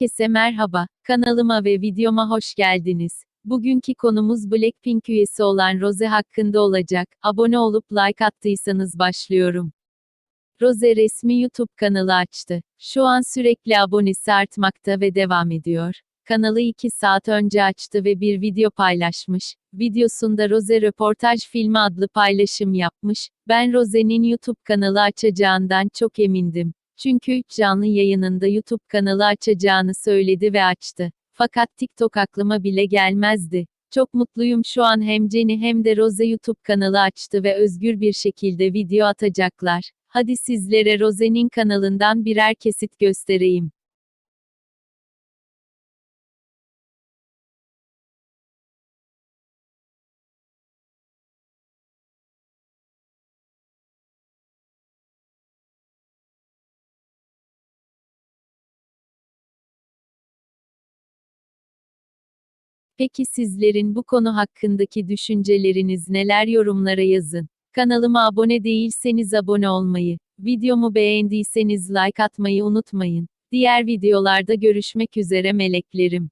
Herkese merhaba, kanalıma ve videoma hoş geldiniz. Bugünkü konumuz Blackpink üyesi olan Rose hakkında olacak. Abone olup like attıysanız başlıyorum. Rose resmi YouTube kanalı açtı. Şu an sürekli abonesi artmakta ve devam ediyor. Kanalı 2 saat önce açtı ve bir video paylaşmış. Videosunda Rose röportaj filmi adlı paylaşım yapmış. Ben Rose'nin YouTube kanalı açacağından çok emindim. Çünkü 3 canlı yayınında YouTube kanalı açacağını söyledi ve açtı. Fakat TikTok aklıma bile gelmezdi. Çok mutluyum şu an hem Jenny hem de Rose YouTube kanalı açtı ve özgür bir şekilde video atacaklar. Hadi sizlere Rose'nin kanalından birer kesit göstereyim. Peki sizlerin bu konu hakkındaki düşünceleriniz neler yorumlara yazın. Kanalıma abone değilseniz abone olmayı, videomu beğendiyseniz like atmayı unutmayın. Diğer videolarda görüşmek üzere meleklerim.